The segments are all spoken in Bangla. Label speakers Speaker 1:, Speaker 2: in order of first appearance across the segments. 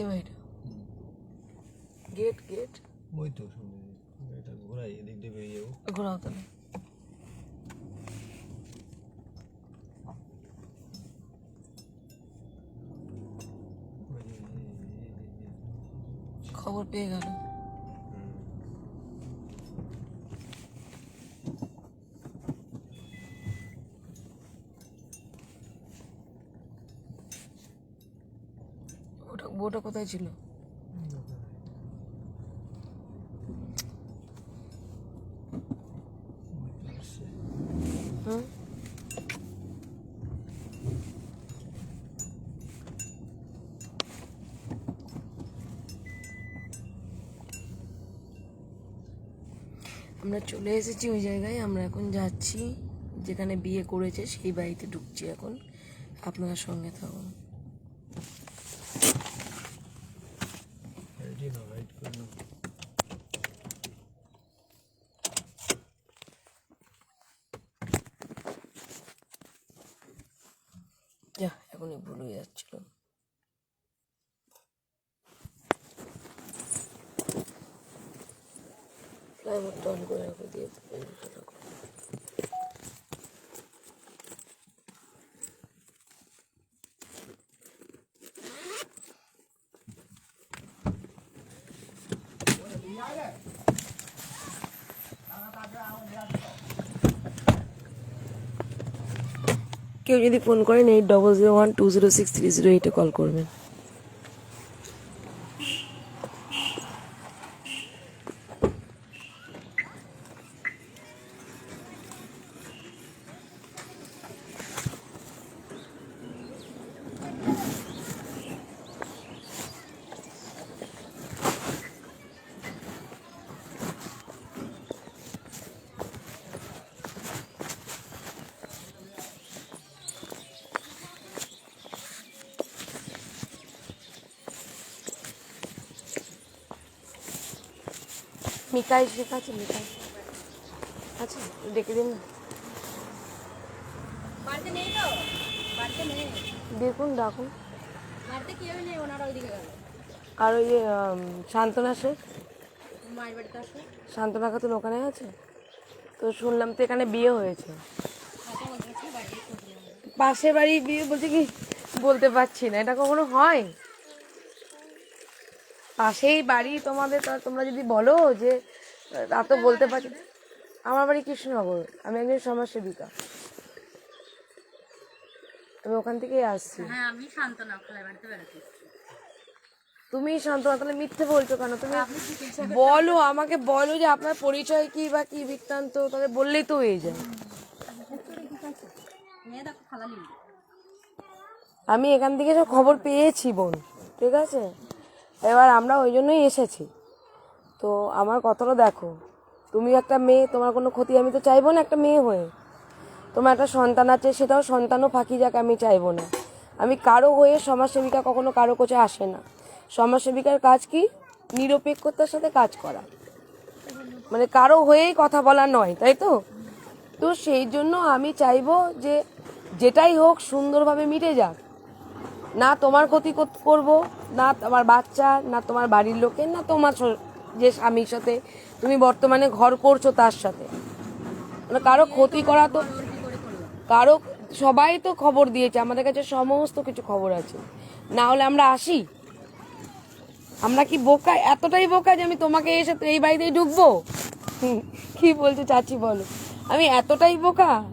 Speaker 1: এ এটা গেট গেট।
Speaker 2: ওই তো সামনে এটা ঘোরাই এদিক দিয়ে বেরিয়ে যাব।
Speaker 1: ঘোরাও তাহলে।
Speaker 2: এই।
Speaker 1: খবর পেয়ে গেল। ওটা কোথায় ছিল? আমরা চলে এসেছি ওই জায়গায়, আমরা এখন যাচ্ছি যেখানে বিয়ে করেছে, সেই বাড়িতে ঢুকছি এখন। আপনার সঙ্গে থাকুন।
Speaker 2: রাইটই না রাইট
Speaker 1: যা এখনই ভুল হয়ে যাচ্ছিল ফ্লাইওভারটা অন করে রাখো দিয়ে বন্ধুটা রাখো। কেউ যদি ফোন করেন eight double zero one two zero six three zero এইটে কল করবেন। মিকাই শেখা আছে মিকাই আচ্ছা ডেকে দিন। দেখুন ডাকুন। আর ওই সান্ত্বনা শেখ। সান্ত্বনা খাতুন ওখানে আছে? তো শুনলাম তো এখানে বিয়ে হয়েছে।
Speaker 3: আমাদের।
Speaker 1: পাশের বাড়ি বিয়ে বলছে কি বলতে পারছি না এটা কখনো হয়? পাশেই বাড়ি তোমাদের তা তোমরা যদি বলো যে তা তো বলতে পারছি আমার বাড়ি কৃষ্ণনগর আমি একজন সমাজসেবিকা। আমি ওখান থেকেই আসছি।
Speaker 3: হ্যাঁ আমি শান্তনা বাড়িতে বেড়াতে
Speaker 1: তুমি শান্তনা তাহলে মিথ্যে বলছো কেন? তুমি বলো আমাকে বলো যে আপনার পরিচয় কি বা কি বৃত্তান্ত তাহলে বললেই তো হয়ে যায়। আমি এখান থেকে সব খবর পেয়েছি বোন। ঠিক আছে? এবার আমরা ওই জন্যই এসেছি। তো আমার কথাটা দেখো তুমি একটা মেয়ে, তোমার কোনো ক্ষতি আমি তো চাইব না একটা মেয়ে হয়ে। তোমার একটা সন্তান আছে, সেটাও সন্তানও ফাঁকি যাক, আমি চাইব না। আমি কারও হয়ে সমাজসেবিকা কখনো কারও কাছে আসে না। সমাজসেবিকার কাজ কি? নিরপেক্ষতার সাথে কাজ করা। মানে কারও হয়েই কথা বলা নয়, তাই তো? তো সেই জন্য আমি চাইব যে যেটাই হোক সুন্দরভাবে মিটে যাক। না তোমার ক্ষতি কর- করব, না তোমার বাচ্চা, না তোমার বাড়ির লোকের, না তোমার যে স্বামীর সাথে তুমি বর্তমানে ঘর করছ তার সাথে। মানে কারও ক্ষতি করা তো কারও সবাই তো খবর দিয়েছে, আমাদের কাছে সমস্ত কিছু খবর আছে। না হলে আমরা আসি? আমরা কি বোকা? এতটাই বোকা যে আমি তোমাকে এসে এই বাড়িতেই ঢুকবো? কি বলছো চাচি বলো। আমি এতটাই বোকা?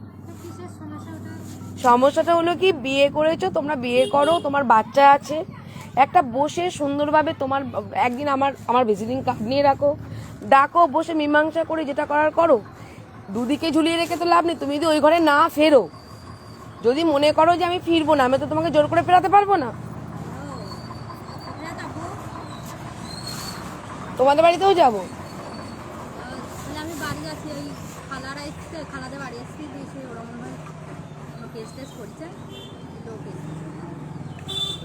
Speaker 1: সমস্যাটা হলো কি, বিয়ে করেছ, তোমরা বিয়ে করো, তোমার বাচ্চা আছে। একটা বসে সুন্দরভাবে তোমার, একদিন আমার আমার ভিজিটিং কার্ড নিয়ে রাখো। ডাকো, বসে মীমাংসা করে যেটা করার করো। দুদিকে ঝুলিয়ে রেখে তো লাভ নেই, তুমি যদি ওই ঘরে না ফেরো, যদি মনে করো যে আমি ফিরবো না, আমি তো তোমাকে জোর করে ফেরাতে পারব না। তোমাদের বাড়িতেও যাব?
Speaker 3: খালাদের বাড়ি কেস টেস করছে এসছে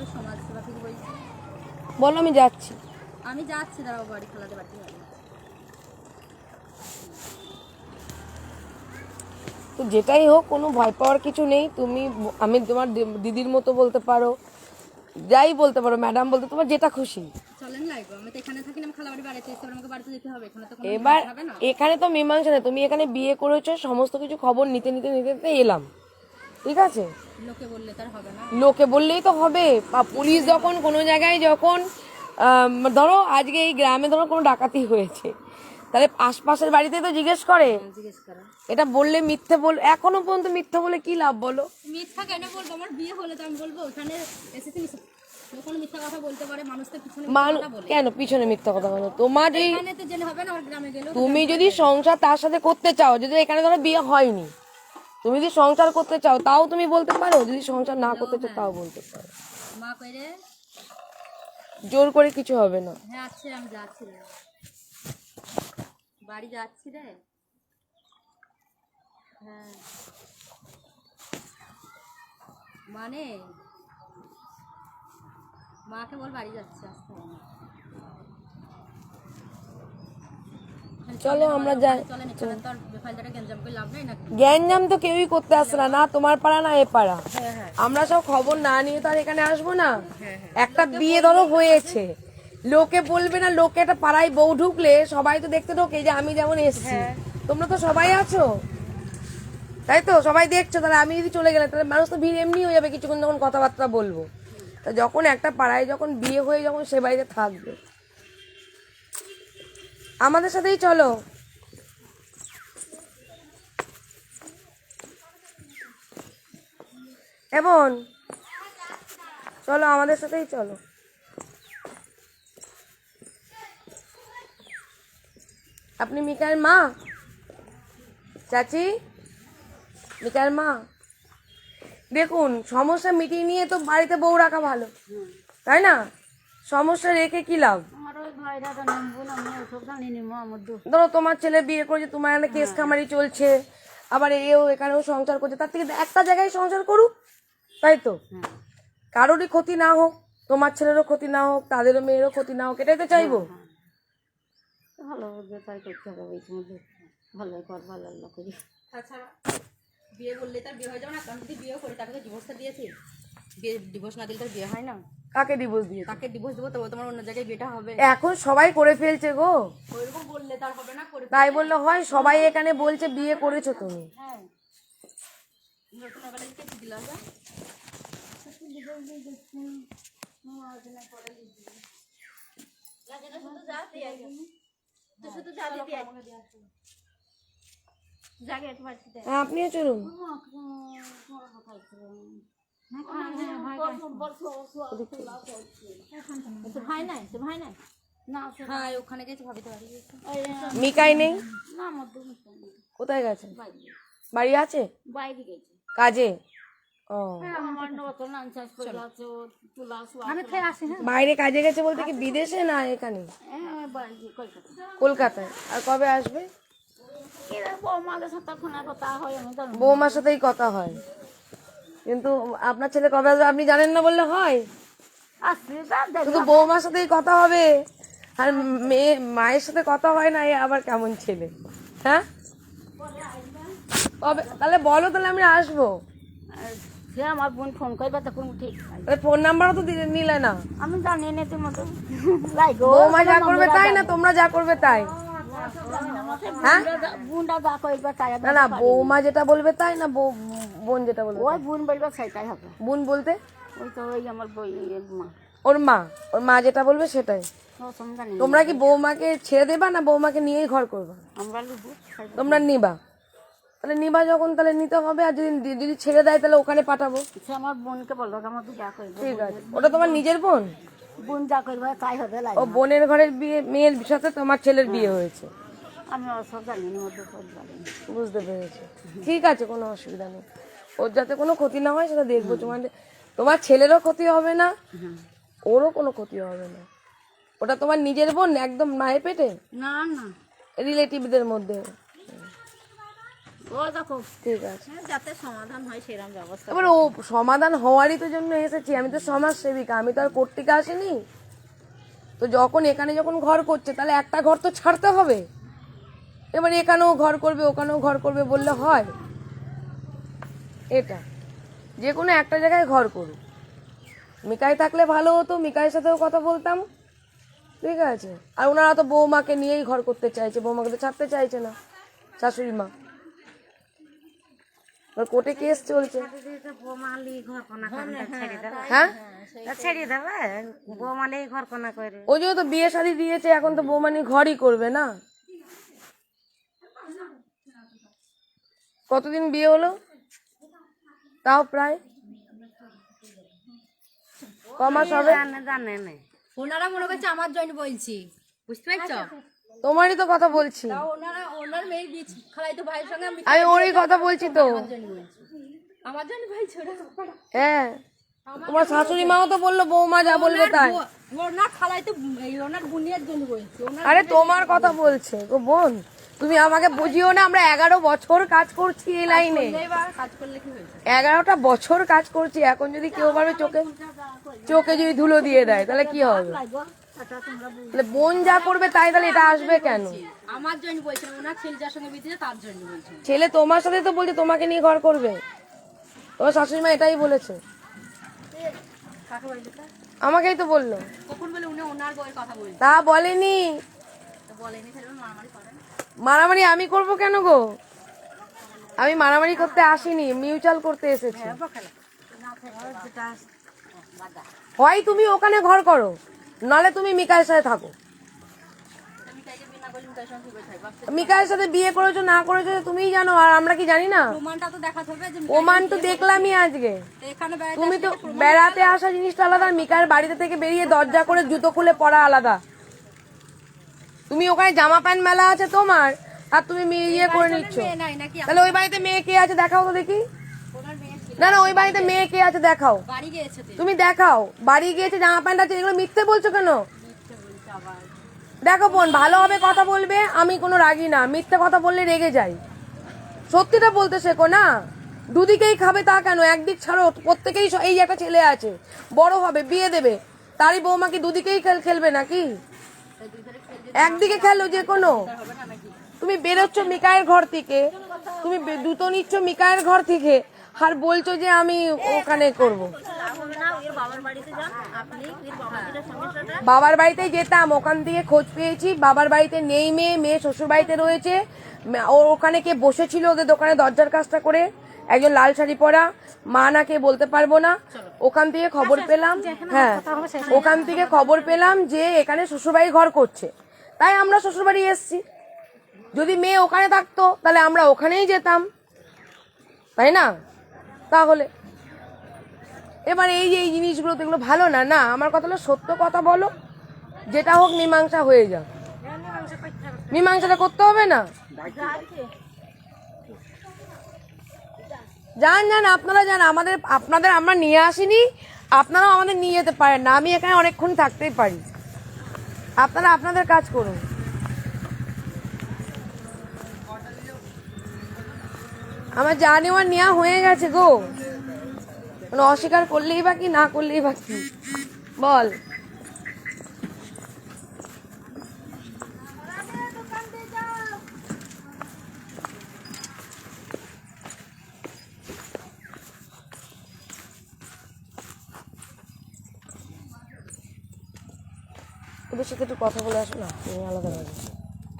Speaker 3: ওই সমাজসেবা থেকে বলছি।
Speaker 1: বলো আমি যাচ্ছি।
Speaker 3: আমি যাচ্ছি দাঁড়াও বাড়ি খালাদের বাড়ি বাড়ি
Speaker 1: তো যেটাই হোক কোনো ভয় পাওয়ার কিছু নেই। তুমি আমি তোমার দিদির মতো বলতে পারো যাই বলতে পারো ম্যাডাম বলতে তোমার যেটা খুশি।
Speaker 3: তো হবে। তো
Speaker 1: এবার
Speaker 3: হবে
Speaker 1: এখানে তো মীমাংসা নেই। তুমি এখানে বিয়ে করেছ সমস্ত কিছু খবর নিতে নিতে নিতে নিতে এলাম। ঠিক আছে?
Speaker 3: লোকে বললে তার হবে না।
Speaker 1: লোকে বললেই তো হবে। বা পুলিশ যখন কোনো জায়গায় যখন ধরো আজকে এই গ্রামে ধরো কোনো ডাকাতি হয়েছে তাহলে আশপাশের বাড়িতে তো জিজ্ঞেস করে। এটা বললে মিথ্যে বল এখনও পর্যন্ত মিথ্যে বলে কি লাভ বলো?
Speaker 3: মিথ্যা কেন বলব? আমার বিয়ে হলে তো আমি বলব ওখানে এসেছি মিথ্যা- কথা বলতে পারে মানুষ তো পিছনে মিথ্যা কথা বলে।
Speaker 1: কেন পিছনে মিথ্যা কথা বলো? তোমার যদি তুমি যদি সংসার তার সাথে করতে চাও যদি এখানে ধরো বিয়ে হয়নি তুমি যদি সংসার করতে চাও তাও তুমি বলতে পারো। যদি সংসার না করতে চাও তাও বলতে পারো।
Speaker 3: মা কইরে?
Speaker 1: জোর করে কিছু হবে না।
Speaker 3: হ্যাঁ আছে আমি যাচ্ছি রে। বাড়ি যাচ্ছি রে। হ্যাঁ। মানে? মাকে বল বাড়ি যাচ্ছে আসতে হবে না।
Speaker 1: চলো আমরা যাই। গ্যাঞ্জাম তো কেউই করতে আসে না না তোমার পাড়া না এ পাড়া।
Speaker 3: হ্যাঁ হ্যাঁ।
Speaker 1: আমরা সব খবর না নিয়ে তো আর এখানে আসব না। একটা বিয়ে ধরো হয়েছে। লোকে বলবে না লোকে একটা পাড়ায় বউ ঢুকলে সবাই তো দেখতে ঢোকে যে আমি যেমন এসেছি। তোমরা তো সবাই আছো। তাই তো? সবাই দেখছ তাহলে আমি যদি চলে গেলাম তাহলে মানুষ তো ভিড় এমনি হয়ে যাবে কিছুক্ষণ যখন কথাবার্তা বলব। তা যখন একটা পাড়ায় যখন বিয়ে হয়ে যখন সে বাড়িতে থাকবে। আমাদের সাথেই চলো। এমন। চলো, আমাদের সাথেই চলো। আপনি মিকার মা? চাচি? মিকার মা? দেখুন, সমস্যা মিটিয়ে নিয়ে তো বাড়িতে বউ রাখা ভালো। তাই না? সমস্যা রেখে কি লাভ? ধরো তোমার ছেলে বিয়ে করেছে তোমার এখানে কেস খামারি চলছে আবার এও এখানেও সংসার করছে তার থেকে একটা জায়গায় সংসার করুক তাই তো? কারোরই ক্ষতি না হোক তোমার ছেলেরও ক্ষতি না হোক তাদেরও মেয়েরও ক্ষতি না হোক এটাই তো চাইব।
Speaker 4: ভালো হবে তাই করতে হবে ভালো কর ভালো করি।
Speaker 3: তাছাড়া বিয়ে করলে তার বিয়ে হয়ে যাবে না কারণ যদি বিয়ে করি তাকে তো ডিভোর্সটা দিয়েছি। বিয়ে ডিভোর্স না দিলে তার বিয়ে হয় না।
Speaker 1: কাকে ডিভোর্স দিয়ে
Speaker 3: তাকে ডিভোর্স দেবো তবে তোমার অন্য জায়গায় বিয়েটা হবে
Speaker 1: এখন সবাই করে ফেলছে গো
Speaker 3: ওইরকম বললে তার হবে না করে
Speaker 1: তাই বললে হয় সবাই এখানে বলছে বিয়ে করেছ তুমি
Speaker 3: হ্যাঁ
Speaker 1: হ্যাঁ, আপনিও চলুন
Speaker 4: ভাই নাই তো ভাই নাই?
Speaker 3: হ্যাঁ ওখানে গেছে ভাবিতে বাড়ি
Speaker 1: মিকাই নেই?
Speaker 4: না
Speaker 1: কোথায় গেছে?
Speaker 4: বাইরে
Speaker 1: বাড়ি আছে?
Speaker 4: বাইরে গেছে।
Speaker 1: কাজে? ও।
Speaker 3: আসি হ্যাঁ?
Speaker 1: বাইরে কাজে গেছে বলতে কি বিদেশে না এখানে?
Speaker 4: হ্যাঁ বাইরে কলকাতা।
Speaker 1: কলকাতায়। আর কবে আসবে?
Speaker 4: এরা বৌমাদের সাথে কথা হয়।
Speaker 1: কিন্তু আপনার ছেলে কবে আসবে আপনি জানেন না বললে হয়। শুধু বৌমার সাথেই কথা হবে। আর মেয়ে মায়ের সাথে কথা হয় না এ আবার কেমন ছেলে? হ্যাঁ? কবে? তাহলে বলো তাহলে আমি আসব।
Speaker 4: সে আমার বোন ফোন করবে তখন ঠিক।
Speaker 1: ফোন নাম্বারও তো দিলে নিলে না।
Speaker 4: আমি জানি না লাই গো
Speaker 1: বৌমা যা করবে তাই না? তোমরা যা করবে তাই। হ্যাঁ? না না বৌমা যেটা বলবে তাই না বোন যেটা বলবে
Speaker 4: ওই বোন বলবে সেটাই হবে।
Speaker 1: বোন বলতে?
Speaker 4: ওই তো ওই আমার বই মা।
Speaker 1: ওর মা ওর মা যেটা বলবে সেটাই। তোমরা কি বৌমাকে ছেড়ে দেবা না বৌমাকে নিয়েই ঘর করবা?
Speaker 4: আমরা
Speaker 1: তোমরা নিবা। তাহলে নিবা যখন তাহলে নিতে হবে আর যদি যদি ছেড়ে দেয় তাহলে ওখানে পাঠাবো।
Speaker 4: আমার বোনকে বলল আমার যা করবে
Speaker 1: ঠিক আছে। ওটা তোমার নিজের বোন?
Speaker 4: বোন যা করবে তাই হবে
Speaker 1: ও বোনের ঘরের বিয়ে মেয়ের সাথে তোমার ছেলের বিয়ে হয়েছে।
Speaker 4: আমি ওসব জানি না ওদের সব জানি। না।
Speaker 1: বুঝতে পেরেছি। ঠিক আছে কোনো অসুবিধা নেই। ওর যাতে কোনো ক্ষতি না হয় সেটা দেখব। তোমার তোমার ছেলেরও ক্ষতি হবে না ওরও কোনো ক্ষতি হবে না। ওটা তোমার নিজের বোন একদম মায়ের পেটে?
Speaker 4: না না।
Speaker 1: রিলেটিভদের মধ্যে?
Speaker 4: ও দেখো
Speaker 1: ঠিক আছে।
Speaker 4: যাতে সমাধান হয় সেরকম ব্যবস্থা
Speaker 1: এবার ও সমাধান হওয়ারই তো জন্য এসেছি। আমি তো সমাজ সেবিকা আমি তো আর কোর্ট থেকে আসিনি। তো যখন এখানে যখন ঘর করছে তাহলে একটা ঘর তো ছাড়তে হবে? এবার এখানেও ঘর করবে ওখানেও ঘর করবে বললে হয়। এটা। যে কোনো একটা জায়গায় ঘর করুক। মিকাই থাকলে ভালো হতো মিকাইয়ের সাথেও কথা বলতাম। ঠিক আছে। আর ওনারা তো বৌমাকে নিয়েই ঘর করতে চাইছে বৌমাকে তো ছাড়তে চাইছে না শাশুড়ি মা। কোর্টে কেস চলছে। হ্যাঁ? ওই জন্য তো বিয়ে শাদি দিয়েছে এখন তো বৌমানি ঘরই করবে না। কতদিন বিয়ে হলো? তাও প্রায়? কমাস হবে?
Speaker 4: জানে না।
Speaker 3: ওনারা মনে করছে আমার জন্য বলছি। বুঝতে পারছ?
Speaker 1: তোমারই তো কথা বলছি।
Speaker 3: ওনারা ওনার বীজ খালাই তো ভাইয়ের সঙ্গে আমি
Speaker 1: আমি ওরই কথা বলছি তো।
Speaker 3: আমার জন্য বলছি। আমার জন্য ভাই ছোড়া
Speaker 1: হ্যাঁ। তোমার শাশুড়ি মাও তো বলল বৌমা যা বলবে তাই।
Speaker 3: ওনার খালাই তো ওনার বুনিয়ার জন্য বলছি।
Speaker 1: আরে তোমার কথা বলছে গো বোন। তুমি আমাকে বুঝিও না আমরা এগারো বছর কাজ করছি এই লাইনে। এগারোটা বছর কাজ করছি এখন যদি কেউ ভাবে চোখে চোখে যদি ধুলো দিয়ে দেয় তাহলে কি হবে? তাহলে বোন যা করবে তাই তাহলে এটা আসবে কেন?
Speaker 3: আমার জন্য বলছি ওনার ছেলে যার সঙ্গে বিয়ে তার জন্য বলছি।
Speaker 1: ছেলে তোমার সাথে তো বলছে তোমাকে নিয়ে ঘর করবে। তোমার শাশুড়ি মা এটাই বলেছে? আমাকেই তো বলল।
Speaker 3: কখন বলে উনি ওনার কথা বলছে?
Speaker 1: তা বলেনি।
Speaker 3: বলেনি তাহলে মারামারি করেন
Speaker 1: মারামারি আমি করব কেন গো? আমি মারামারি করতে আসিনি মিউচুয়াল করতে এসেছি। হয় তুমি ওখানে ঘর করো নালে তুমি মিকায়ের সাথে থাকো। মিকায়ের সাথে বিয়ে করেছ না করেছ তুমিই জানো আর আমরা কি জানি না?
Speaker 3: প্রমাণটা তো
Speaker 1: দেখলামই আজকে। তুমি তো বেড়াতে আসা জিনিসটা আলাদা মিকার বাড়িতে থেকে বেরিয়ে দরজা করে জুতো খুলে পড়া আলাদা। তুমি ওখানে জামা প্যান্ট মেলা আছে তোমার? আর তুমি মি- ইয়ে করে নিচ্ছ।
Speaker 3: মেয়ে
Speaker 1: তাহলে ওই বাড়িতে মেয়ে কে আছে দেখাও তো দেখি।
Speaker 3: মেয়ে।
Speaker 1: না না ওই বাড়িতে মেয়ে কে আছে দেখাও। তুমি দেখাও। বাড়ি গিয়েছে জামা প্যান্ট আছে এগুলো মিথ্যে বলছো কেন? দেখো বোন ভালোভাবে কথা বলবে আমি কোনো রাগি না। মিথ্যে কথা বললে রেগে যাই। সত্যিটা বলতে শেখো না। দুদিকেই খাবে তা কেন? একদিক ছাড়ো প্রত্যেকেই এই একটা ছেলে আছে। বড় হবে বিয়ে দেবে। তারই বৌমা কি দুদিকেই খেল খেলবে নাকি? একদিকে খেলো যে কোনো। তুমি বেরোচ্ছ মিকায়ের ঘর থেকে তুমি দুটো নিচ্ছ মিকায়ের ঘর থেকে আর বলছো যে আমি ওখানে করব। বাবার বাড়িতে যেতাম ওখান থেকে খোঁজ পেয়েছি। বাবার বাড়িতে নেই মেয়ে মেয়ে শ্বশুর বাড়িতে রয়েছে। ও ওখানে কে বসেছিল ওদের দোকানে দরজার কাজটা করে? একজন লাল শাড়ি পরা মা না কে বলতে পারব না। ওখান থেকে খবর পেলাম হ্যাঁ ওখান থেকে খবর পেলাম যে এখানে শ্বশুরবাড়ি ঘর করছে। তাই আমরা শ্বশুরবাড়ি এসছি। যদি মেয়ে ওখানে থাকতো, তাহলে আমরা ওখানেই যেতাম। তাই না? তাহলে এবার এই যে এই জিনিসগুলো তো এগুলো ভালো না? না, আমার কথা হলো সত্য কথা বলো। যেটা হোক মীমাংসা হয়ে যাক। মীমাংসাটা করতে হবে না? যান যান, আপনারা যান। আমাদের, আপনাদের আমরা নিয়ে আসিনি। আপনারাও আমাদের নিয়ে যেতে পারেন না। আমি এখানে অনেকক্ষণ থাকতেই পারি। আপনারা আপনাদের কাজ করুন। আমার যা নেওয়ার নেওয়া হয়ে গেছে গো। মানে অস্বীকার করলেই বা কি, না করলেই বা কি। বল। ওদের সাথে একটু কথা বলে আসো না? তুমি আলাদা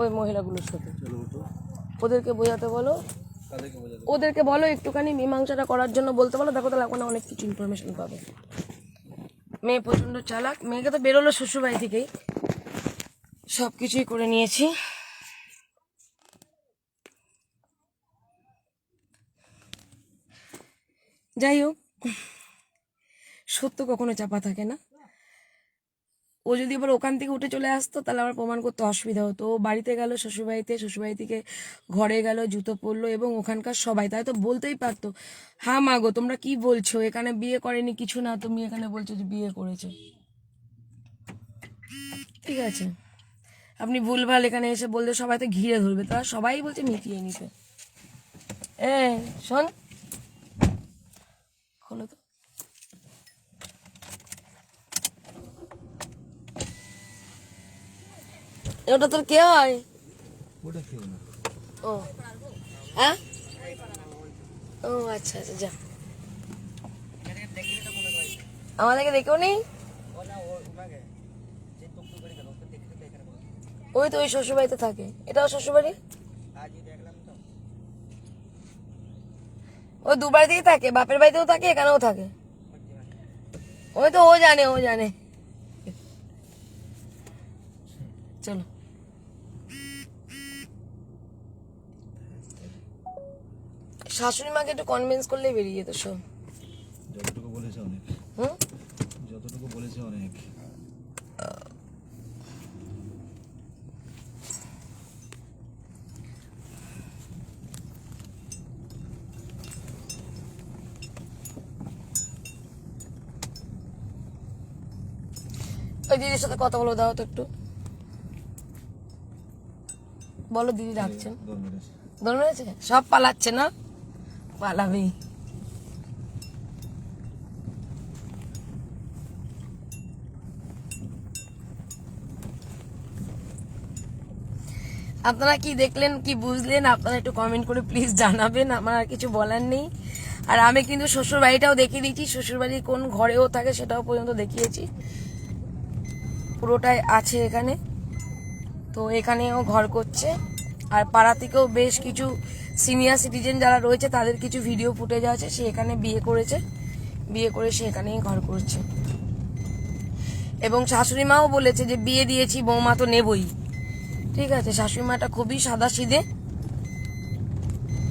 Speaker 1: ওই মহিলাগুলোর সাথে। ওদেরকে বোঝাতে বলো। ওদেরকে বলো একটুখানি মীমাংসাটা করার জন্য বলতে বলো। দেখো তাহলে ওখানে অনেক কিছু ইনফরমেশন পাবে। মেয়ে প্রচণ্ড চালাক। মেয়েকে তো বেরোলো শ্বশুরবাড়ি থেকেই। সব কিছুই করে নিয়েছি। যাই হোক, সত্য কখনো চাপা থাকে না। ও যদি এবার ওখান থেকে উঠে চলে আসতো, তাহলে আমার প্রমাণ করতে অসুবিধা হতো। ও বাড়িতে গেল, শ্বশুরবাড়িতে শ্বশুরবাড়ি থেকে ঘরে গেল, জুতো পরলো এবং ওখানকার সবাই তাই তো বলতেই পারতো হ্যাঁ মা গো, তোমরা কি বলছো? এখানে বিয়ে করেনি কিছু না, তুমি এখানে বলছো যে বিয়ে করেছে। ঠিক আছে। আপনি ভুলভাল এখানে এসে বললে সবাই তো ঘিরে ধরবে, তারা সবাই বলছে মিটিয়ে নিতে। এ, শোন। খোলো তো। ওটা তোর কে হয়?
Speaker 2: ওটা খেয়ে না
Speaker 1: ও। হ্যাঁ? ও আচ্ছা আচ্ছা যা। আমাদেরকে দেখেও নেই ওই তো ওই শ্বশুরবাড়িতে থাকে। এটাও শ্বশুরবাড়ি? ওই দু বাড়িতেই থাকে বাপের বাড়িতেও থাকে এখানেও থাকে। ওই তো ও জানে ও জানে। চলো। শাশুড়ি মাকে একটু কনভিন্স করলে বেরিয়ে যেত সব
Speaker 2: যতটুকু বলেছে অনেক।
Speaker 1: হুম?
Speaker 2: যতটুকু বলেছে অনেক।
Speaker 1: ওই দিদির সাথে কথা বলে দাও তো একটু। বলো দিদি ডাকছেন।
Speaker 2: মেরেছে
Speaker 1: মেরেছে সব পালাচ্ছে না? পালাবেই আপনারা কি দেখলেন, কি বুঝলেন, আপনারা একটু কমেন্ট করে প্লিজ জানাবেন, আমার আর কিছু বলার নেই। আর আমি কিন্তু শ্বশুর বাড়িটাও দেখিয়ে দিয়েছি শ্বশুর বাড়ি কোন ঘরেও থাকে সেটাও পর্যন্ত দেখিয়েছি। পুরোটাই আছে এখানে। তো এখানেও ঘর করছে। আর পাড়া থেকেও বেশ কিছু সিনিয়র সিটিজেন যারা রয়েছে, তাদের কিছু ভিডিও ফুটেজ আছে, সে এখানে বিয়ে করেছে। বিয়ে করে সে এখানেই ঘর করছে। এবং শাশুড়ি মাও বলেছে যে, বিয়ে দিয়েছি, বৌমা তো নেবই। ঠিক আছে শাশুড়ি মাটা খুবই সাদা সিদে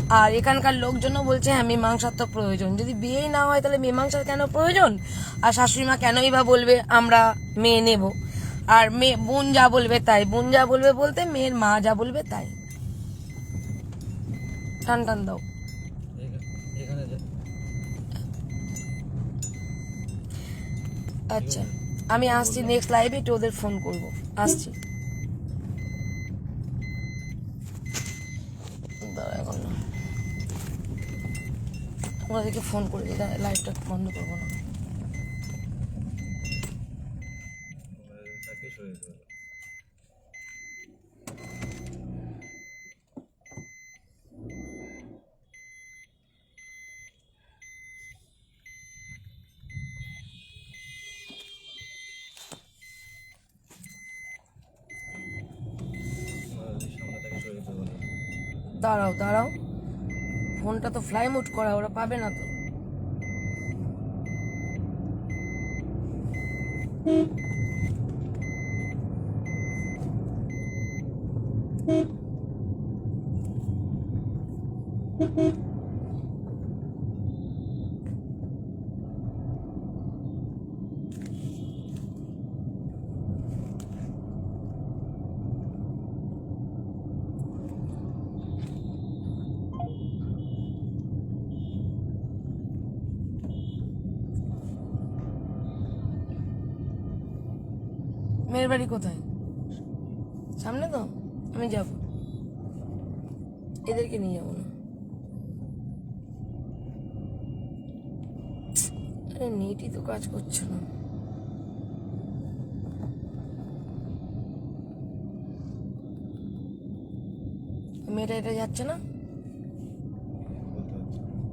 Speaker 1: আর এখানকার লোকজনও বলছে হ্যাঁ মীমাংসার তো প্রয়োজন। যদি বিয়েই না হয়, তাহলে মীমাংসার কেন প্রয়োজন? আর শাশুড়ি মা কেনই বা বলবে, আমরা মেয়ে নেব। আর মেয়ে, বোন যা বলবে তাই। বোন যা বলবে বলতে, মেয়ের মা যা বলবে তাই। টান টান দাও আচ্ছা আমি আসছি নেক্সট লাইভে একটু ওদের ফোন করব। আসছি। ওদেরকে ফোন করে দিই লাইভটা বন্ধ করব না
Speaker 2: তাকে সরে যেতে হবে। আর ওই সামনে তাকে সরে যেতে বলো।
Speaker 1: দাঁড়াও দাঁড়াও। ফোনটা তো ফ্লাই মুট করা ওরা পাবে না তো। বাড়ি কোথায়? সামনে তো? আমি যাব। এদেরকে নিয়ে যাব না। আরে নেটই তো কাজ করছে না। মেয়েটা এটা যাচ্ছে না?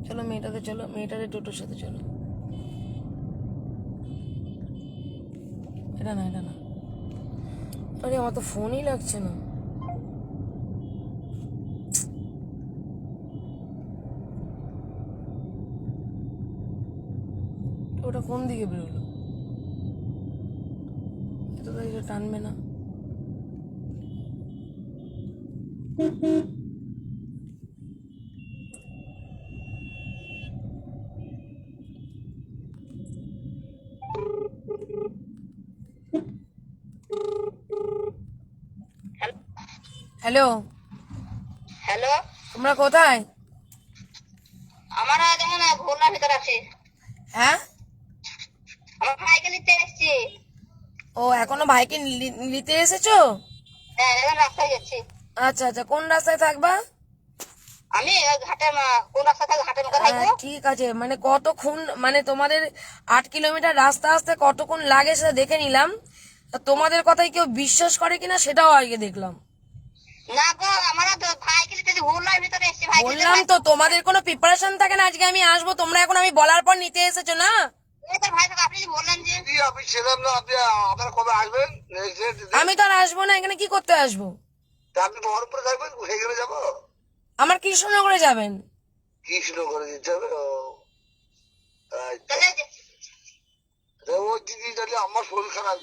Speaker 1: চলো মেয়েটাতে চলো মেয়েটাতে টোটোর সাথে চলো। এটা না এটা না। আরে, আমার তো ফোনই লাগছে না। ওটা কোন দিকে বেরোলো? এটা তো এটা টানবে না। হ্যালো।
Speaker 5: হ্যালো।
Speaker 1: তোমরা কোথায়?
Speaker 5: আমার দেখো না ঘোড়ার ভিতর আছে।
Speaker 1: হ্যাঁ?
Speaker 5: আমার ভাইকে নিতে এসছি।
Speaker 1: ও এখনও ভাইকে নিতে এসেছ?
Speaker 5: হ্যাঁ এখন রাস্তায় যাচ্ছি।
Speaker 1: আচ্ছা আচ্ছা কোন রাস্তায় থাকবা?
Speaker 5: আমি ঘাটের কোন রাস্তা থাকে ঘাটের থাকব
Speaker 1: হ্যাঁ, ঠিক আছে মানে কতক্ষণ মানে তোমাদের আট কিলোমিটার রাস্তা আসতে কতক্ষণ লাগে সেটা দেখে নিলাম। তা তোমাদের কথাই কেউ বিশ্বাস করে কিনা সেটাও আগে দেখলাম।
Speaker 5: না গো আমার তো ভিতরে এসছি
Speaker 1: বললাম তো তোমাদের কোনো প্রিপারেশন থাকে না? আজকে আমি আসব তোমরা এখন আমি বলার পর নিতে এসেছ না?
Speaker 5: ভাই আপনি বললেন যে
Speaker 6: দিদি আপনি ছিলাম না আপনি আপনারা কবে আসবেন? এসে দিদি,
Speaker 1: আমি তো আর আসব না এখানে কি করতে আসব?
Speaker 6: তা আপনি বহরমপুরে থাকবেন সেখানে যাব?
Speaker 1: আমার কৃষ্ণনগরে যাবেন।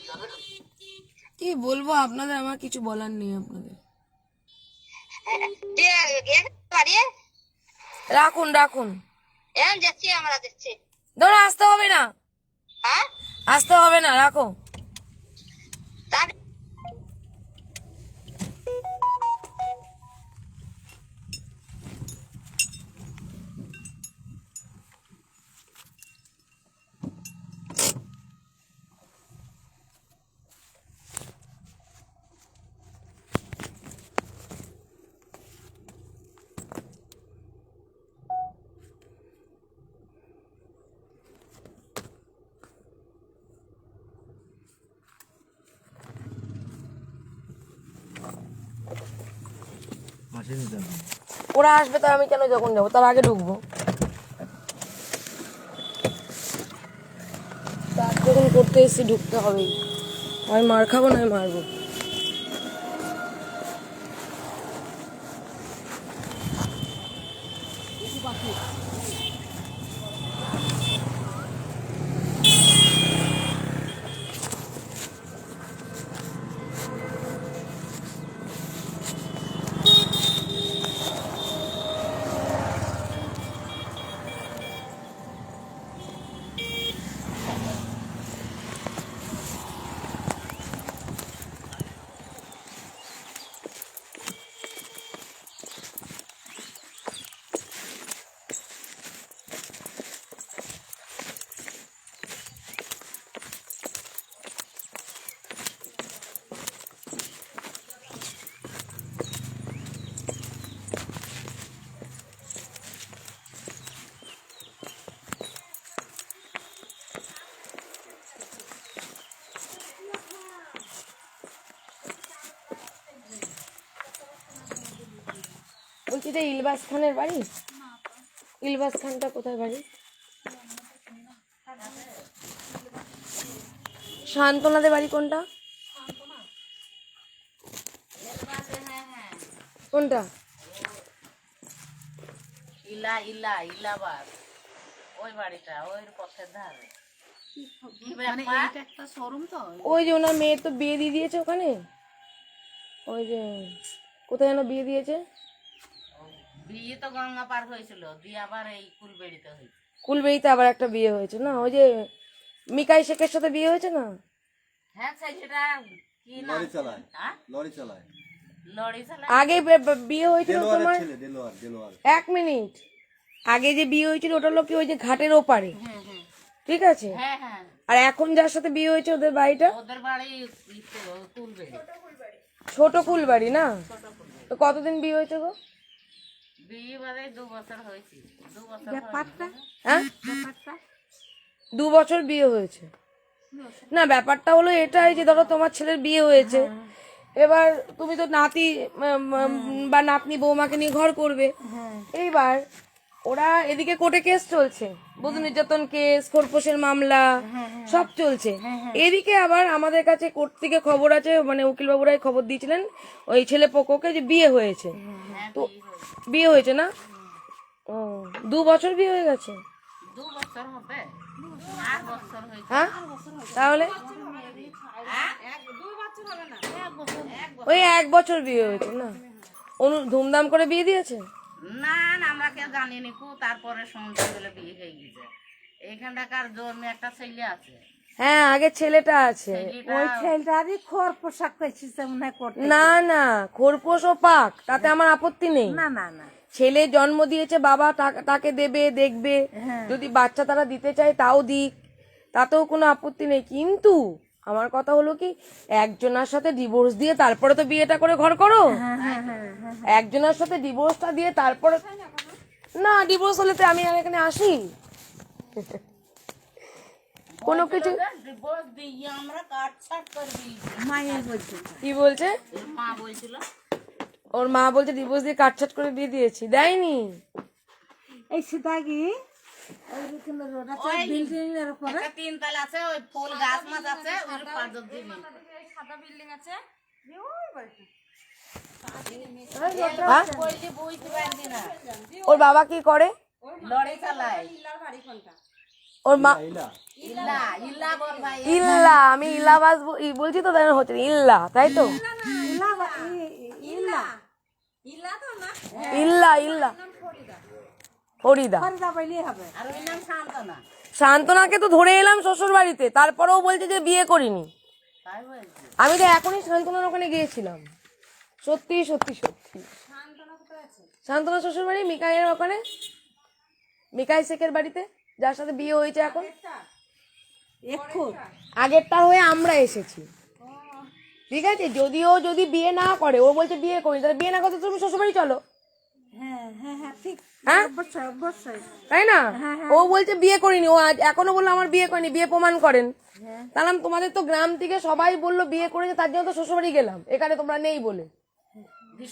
Speaker 6: হবে
Speaker 1: কি বলব আপনাদের আমার কিছু বলার নেই আপনাদের। রাখুন রাখুন।
Speaker 5: যাচ্ছি আমরা যাচ্ছি।
Speaker 1: ধরো আসতে হবে না।
Speaker 5: হ্যাঁ?
Speaker 1: আসতে হবে না রাখো
Speaker 5: তার
Speaker 2: মাসে নিতে হবে
Speaker 1: ওরা আসবে তার আমি কেন যখন যাব? তার আগে ঢুকবো। যখন করতে এসেছি, ঢুকতে হবেই। আমি মার খাব না মারবো। এটা ইলবাস খানের বাড়ি? ইলবাস খানটা কোথায় বাড়ি? শান্তনাদের বাড়ি কোনটা? কোনটা?
Speaker 7: ইলা ইলা ইলাবাদ ওই বাড়িটা ওই পথের ধারে।
Speaker 3: একটা শোরুম তো?
Speaker 1: ওই যে ওনার মেয়ের তো বিয়ে দিয়ে দিয়েছে ওখানে? ওই যে কোথায় যেন বিয়ে দিয়েছে?
Speaker 7: বিয়ে তো গঙ্গা পার হয়েছিল দিয়ে আবার এই কুলবেড়িতে হয়েছে।
Speaker 1: কুলবেড়িতে আবার একটা বিয়ে হয়েছে না? ওই যে মিকাই শেখের সাথে বিয়ে হয়েছে না?
Speaker 7: হ্যাঁ সেই সেটা কি নাম?
Speaker 2: লরি চালায়।
Speaker 7: হ্যাঁ
Speaker 2: লরি চালায়।
Speaker 7: লরি চালা
Speaker 1: আগে বিয়ে হয়েছিল তোমার? এক মিনিট। আগে যে বিয়ে হয়েছিল ওটা লোক ওই যে ঘাটের ওপারে? ঠিক আছে?
Speaker 7: হ্যাঁ হ্যাঁ।
Speaker 1: আর এখন যার সাথে বিয়ে হয়েছে ওদের বাড়িটা?
Speaker 7: ওদের বাড়ি
Speaker 1: ছোট কুলবাড়ি না? তো কতদিন বিয়ে হয়েছে গো?
Speaker 7: দু বছর।
Speaker 1: হ্যাঁ? দু বছর বিয়ে হয়েছে। না ব্যাপারটা হলো এটাই যে ধরো তোমার ছেলের বিয়ে হয়েছে। এবার তুমি তো নাতি উম, বা নাতনি বৌমাকে নিয়ে ঘর করবে। এইবার ওরা এদিকে কোর্টে কেস চলছে। বধূ নির্যাতন কেস খোরপোশের মামলা সব চলছে। এদিকে আবার আমাদের কাছে কোর্ট থেকে খবর আছে মানে উকিল বাবুরাই খবর দিয়েছিলেন ওই ছেলে পক্ষকে যে বিয়ে হয়েছে। তো বিয়ে হয়েছে না? ও দু বছর বিয়ে হয়ে গেছে? হ্যাঁ? তাহলে? ওই এক বছর বিয়ে হয়েছে না? অনু ধুমধাম করে বিয়ে দিয়েছে?
Speaker 7: না না আমরা কেউ জানিনি কু তারপরে শুনতে গেলে বিয়ে হয়ে গেছে। এইখানটাকার জন্মে একটা ছেলে আছে।
Speaker 1: হ্যাঁ আগে ছেলেটা আছে।
Speaker 7: ছেলেটা
Speaker 1: না না খোরপোশ ও পাক তাতে আমার আপত্তি নেই।
Speaker 7: না না না।
Speaker 1: ছেলে জন্ম দিয়েছে বাবা তা- তাকে দেবে দেখবে। যদি বাচ্চা তারা দিতে চায় তাও দিক। তাতেও কোনো আপত্তি নেই। কিন্তু আমার কথা হলো কি একজনের সাথে ডিভোর্স দিয়ে তারপরে তো বিয়েটা করে ঘর করো। একজনের সাথে ডিভোর্সটা দিয়ে তারপরে না ডিভোর্স হলে তো আমি আর এখানে আসি। কোনো কিছু
Speaker 7: ডিভোর্স দিয়ে আমরা কাটছাট করে দিয়েছি।
Speaker 1: কি বলছে?
Speaker 7: মা বলছিল।
Speaker 1: ওর মা বলছে ডিভোর্স দিয়ে কাটছাট করে বিয়ে দিয়েছি। দেয়নি।
Speaker 8: এই
Speaker 7: একটা তিনতলা আছে ওই ফুল গাছ মাছ আছে ওই পাঁচজন দিবি
Speaker 3: সাদা বিল্ডিং আছে।
Speaker 1: হ্যাঁ? ওর বাবা কি করে?
Speaker 7: লড়াই
Speaker 1: ওর মা
Speaker 7: ইল্লা ইল্লা। বল ভাই।
Speaker 1: ইল্লা আমি ইল্লাবাস ই বলছি তো তাই হচ্ছে। ইল্লা তাই তো?
Speaker 3: ইলা তো না।
Speaker 1: ইল্লা ইল্লা।
Speaker 7: শান্তনা।
Speaker 1: শান্তনাকে তো ধরে এলাম শ্বশুর বাড়িতে তারপরেও বলছে যে বিয়ে করিনি। আমি তো এখনই শান্তনার ওখানে গিয়েছিলাম। সত্যি সত্যি সত্যি শান্তনা শ্বশুর বাড়ি মিকাইয়ের ওখানে। মিকাই শেখের বাড়িতে যার সাথে বিয়ে হয়েছে এখন। আগেরটার হয়ে আমরা এসেছি। ঠিক আছে যদিও যদি বিয়ে না করে ও বলছে বিয়ে করি তাহলে বিয়ে না করতে তুমি শ্বশুর বাড়ি চলো। তাই না? ও বলছে বিয়ে করিনি। ও আজ এখনও বলল আমার বিয়ে করিনি বিয়ে প্রমাণ করেন। তাহলে তোমাদের তো গ্রাম থেকে সবাই বলল বিয়ে করেছে তার জন্য তো শ্বশুর গেলাম। এখানে তোমরা নেই বলে।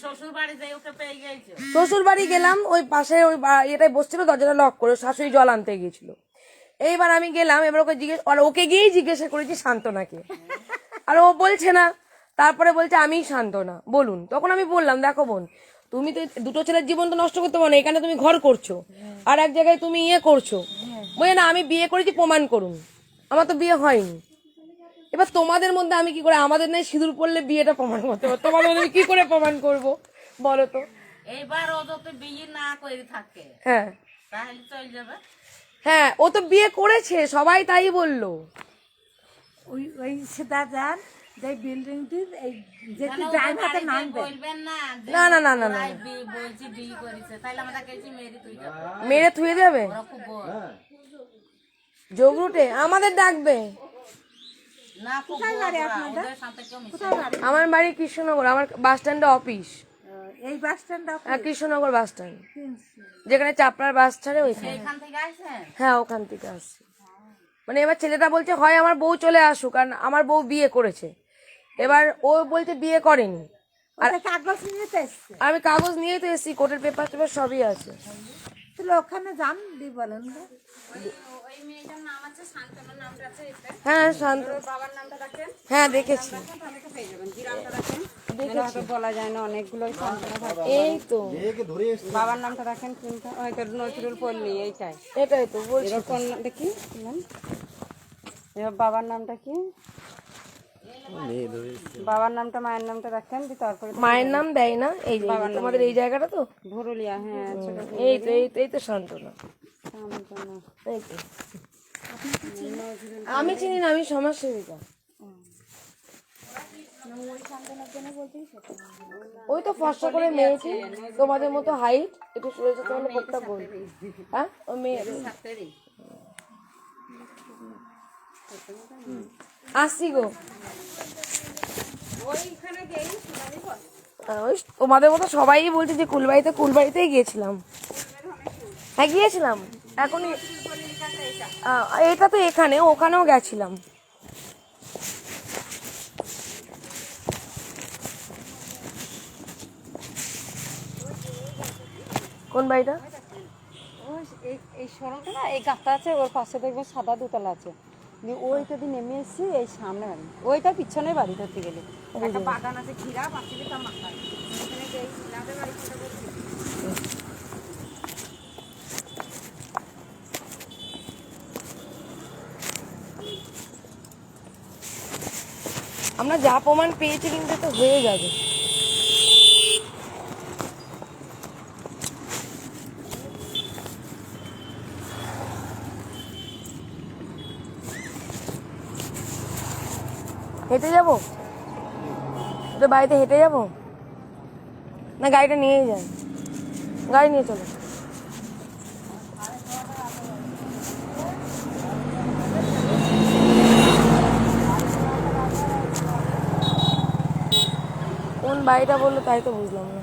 Speaker 7: শ্বশুর বাড়ি যাই ওকে পেয়ে গেছো
Speaker 1: শ্বশুর বাড়ি গেলাম ওই পাশে ওই এটাই বসছিল দরজাটা লক করে শাশুড়ি জল আনতে গিয়েছিল। এইবার আমি গেলাম এবার ওকে জিজ্ঞেস আর ওকে গিয়েই জিজ্ঞাসা করেছি শান্তনাকে আর ও বলছে না তারপরে বলছে আমিই শান্তনা বলুন তখন আমি বললাম দেখো বোন তুমি তো দুটো ছেলের জীবন তো নষ্ট করতে পারো না এখানে তুমি ঘর করছ। আর এক জায়গায় তুমি ইয়ে করছ। বলে না আমি বিয়ে করেছি প্রমাণ করুন। আমার তো বিয়ে হয়নি। এবার তোমাদের মধ্যে আমি কি করে আমাদের নাই সিঁদুর পড়লে বিয়েটা প্রমাণ করতে পারব? তোমাদের মধ্যে কি করে প্রমাণ করব? বলো তো।
Speaker 7: এবার ও তো বিয়ে না করে থাকে
Speaker 1: হ্যাঁ।
Speaker 7: তাহলে চলে যাবে।
Speaker 1: হ্যাঁ ও তো বিয়ে করেছে সবাই তাই বলল।
Speaker 8: ওই ওই সেটা যান যে বিল্ডিংটির এই যে
Speaker 7: কেন ওদের
Speaker 8: ড্রাইভারটা নামবে।
Speaker 7: না
Speaker 1: না না না না
Speaker 7: মেরি তুই যাবে।
Speaker 1: মেরে থুয়ে দেবে?
Speaker 7: ওরা খুব
Speaker 1: আমাদের ডাকবে। আমার বাড়ি কৃষ্ণনগর আমার বাস স্ট্যান্ডে অফিস
Speaker 8: এই বাস স্ট্যান্ডটা
Speaker 1: হ্যাঁ কৃষ্ণনগর বাস স্ট্যান্ড যেখানে চাপড়ার বাস ছাড়ে ওইখানে।
Speaker 7: এখান থেকে আসছেন
Speaker 1: হ্যাঁ ওখান থেকে আসছি মানে এবার ছেলেটা বলছে হয় আমার বউ চলে আসুক কারণ আমার বউ বিয়ে করেছে। এবার ও বলছে বিয়ে করেনি। আর
Speaker 8: কাগজ নিয়ে তো এসছে।
Speaker 1: আমি কাগজ নিয়েই তো এসেছি কোর্টের পেপার টেপার সবই আছে।
Speaker 8: তাহলে ওখানে যান দি বলেন তো।
Speaker 3: ওই মেয়েটার নাম আছে শান্তনা নামটা আছে এতে
Speaker 1: হ্যাঁ শান্ত।
Speaker 3: বাবার নামটা রাখেন
Speaker 1: হ্যাঁ দেখেছি।
Speaker 3: তাহলে তো পেয়ে যাবেন জিরামটা রাখেন
Speaker 1: দেখেছি।
Speaker 9: বলা যায় না অনেকগুলোই
Speaker 1: এই তো।
Speaker 9: বাবার নামটা রাখেন কিন্তু হয়তো নজরুল পল্লী এইটাই।
Speaker 1: এটাই তো বলছি।
Speaker 9: এবার দেখি বাবার নামটা কি? বাবার নামটা মায়ের নামটা রাখেন তারপরে
Speaker 1: মায়ের নাম দেয় না? এই যে তোমাদের এই জায়গাটা তো?
Speaker 9: ভরুলিয়া হ্যাঁ ছোট
Speaker 1: এই তো এই তো এই তো শান্তনা এই তো। আমি চিনি না আমি সমাজসেবিকা। ওই তো ফর্সা করে মেয়েছি তোমাদের মতো হাইট একটু সরেছে তোমার মুখটা গোল হ্যাঁ? ও মেয়ে। আসছি গো তোমাদের মতো সবাই বলছে যে কুলবাড়িতে কুলবাড়িতেই গিয়েছিলাম। হ্যাঁ গিয়েছিলাম। এখনই আহ, এটা তো এখানে ওখানেও গেছিলাম। কোন বাড়িটা?
Speaker 9: এই সড়কটা এই গাছটা আছে ওর পাশে দেখবে সাদা দোতলা আছে। দিয়ে নেমে এসেছি এই সামনে বাড়ি। ওইটা পিছনে বাড়ি ধরতে গেলে। একটা বাগান আছে ঘিরা তার মাথায়
Speaker 1: আমরা যা প্রমাণ পেয়েছি কিন্তু তো হয়ে যাবে। হেঁটে যাব? তোদের বাড়িতে হেঁটে যাব? না, গাড়িটা নিয়েই যান গাড়ি নিয়ে চলো। কোন বাড়িটা বলল তাই তো বুঝলাম না।